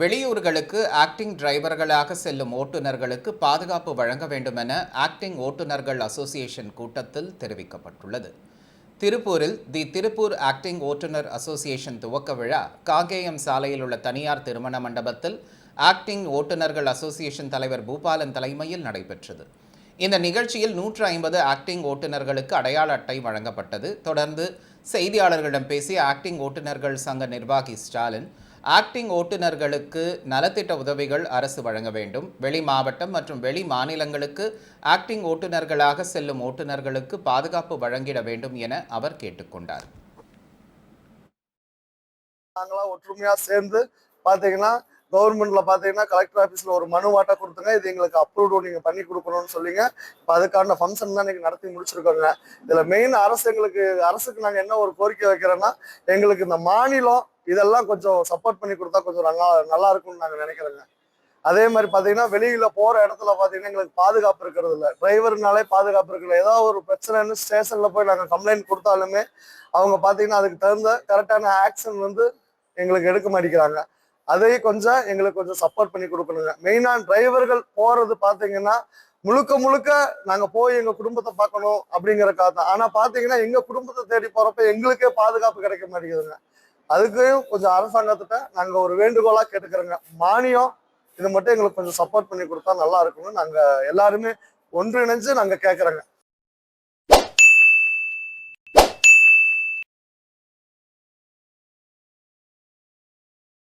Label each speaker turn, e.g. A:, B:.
A: வெளியூர்களுக்கு ஆக்டிங் டிரைவர்களாக செல்லும் ஓட்டுநர்களுக்கு பாதுகாப்பு வழங்க வேண்டும் என ஆக்டிங் ஓட்டுநர்கள் அசோசியேஷன் கூட்டத்தில் தெரிவிக்கப்பட்டுள்ளது. திருப்பூரில் தி திருப்பூர் ஆக்டிங் ஓட்டுநர் அசோசியேஷன் துவக்க விழா காங்கேயம் சாலையில் உள்ள தனியார் திருமண மண்டபத்தில் ஆக்டிங் ஓட்டுநர்கள் அசோசியேஷன் தலைவர் பூபாலன் தலைமையில் நடைபெற்றது. இந்த நிகழ்ச்சியில் நூற்று ஐம்பது ஆக்டிங் ஓட்டுநர்களுக்கு அடையாள அட்டை வழங்கப்பட்டது. தொடர்ந்து செய்தியாளர்களிடம் பேசிய ஆக்டிங் ஓட்டுநர்கள் சங்க நிர்வாகி ஸ்டாலின் ஆக்டிங் ஓட்டுநர்களுக்கு நலத்திட்ட உதவிகள் அரசு வழங்க வேண்டும். வெளி மாவட்டம் மற்றும் வெளி மாநிலங்களுக்கு ஆக்டிங் ஓட்டுநர்களாக செல்லும் ஓட்டுநர்களுக்கு பாதுகாப்பு வழங்கிட வேண்டும் என அவர் கேட்டுக்கொண்டார்
B: நாங்களாம் ஒற்றுமையா சேர்ந்து பாத்தீங்கன்னா கவர்மெண்ட்ல பாத்தீங்கன்னா கலெக்டர் ஆபீஸ்ல ஒரு மனு வாட்டா கொடுத்துங்க. இது எங்களுக்கு அப்ரூவ் நீங்க பண்ணி கொடுக்கணும்னு சொல்லிங்க. இப்ப அதுக்கான ஃபங்க்ஷன் தான் நீங்க நடத்தி முடிச்சிருக்கோங்க. இதுல மெயின் அரசு எங்களுக்கு அரசுக்கு நாங்க என்ன ஒரு கோரிக்கை வைக்கிறோம்னா எங்களுக்கு இந்த மாநிலம் இதெல்லாம் கொஞ்சம் சப்போர்ட் பண்ணி கொடுத்தா கொஞ்சம் நல்லா நல்லா இருக்கும்னு நாங்க நினைக்கிறோங்க. அதே மாதிரி பாத்தீங்கன்னா வெளியில போற இடத்துல பாத்தீங்கன்னா எங்களுக்கு பாதுகாப்பு இருக்கிறது இல்ல. டிரைவர்னாலே பாதுகாப்பு இருக்கிறது ஏதாவது ஒரு பிரச்சனைன்னு ஸ்டேஷன்ல போய் நாங்க கம்ப்ளைண்ட் கொடுத்தாலுமே அவங்க பாத்தீங்கன்னா அதுக்கு தகுந்த கரெக்டான ஆக்ஷன் வந்து எங்களுக்கு எடுக்க மாட்டேங்கிறாங்க. அதை கொஞ்சம் எங்களுக்கு கொஞ்சம் சப்போர்ட் பண்ணி கொடுக்கணுங்க. மெயினா டிரைவர்கள் போறது பாத்தீங்கன்னா முழுக்க முழுக்க நாங்க போய் எங்க குடும்பத்தை பார்க்கணும் அப்படிங்கிற காத்தான் ஆனா பாத்தீங்கன்னா எங்க குடும்பத்தை தேடி போறப்ப எங்களுக்கே பாதுகாப்பு கிடைக்க மாட்டேங்குதுங்க. அதுக்கும் கொஞ்சம் அரசாங்கத்திட்ட நாங்க ஒரு வேண்டுகோளா கேட்டுக்கிறோங்க. மானியம் இது மட்டும் எங்களுக்கு கொஞ்சம் சப்போர்ட் பண்ணி கொடுத்தா நல்லா இருக்கும்னு நாங்க எல்லாருமே ஒன்றிணைஞ்சு நாங்க கேட்கறோங்க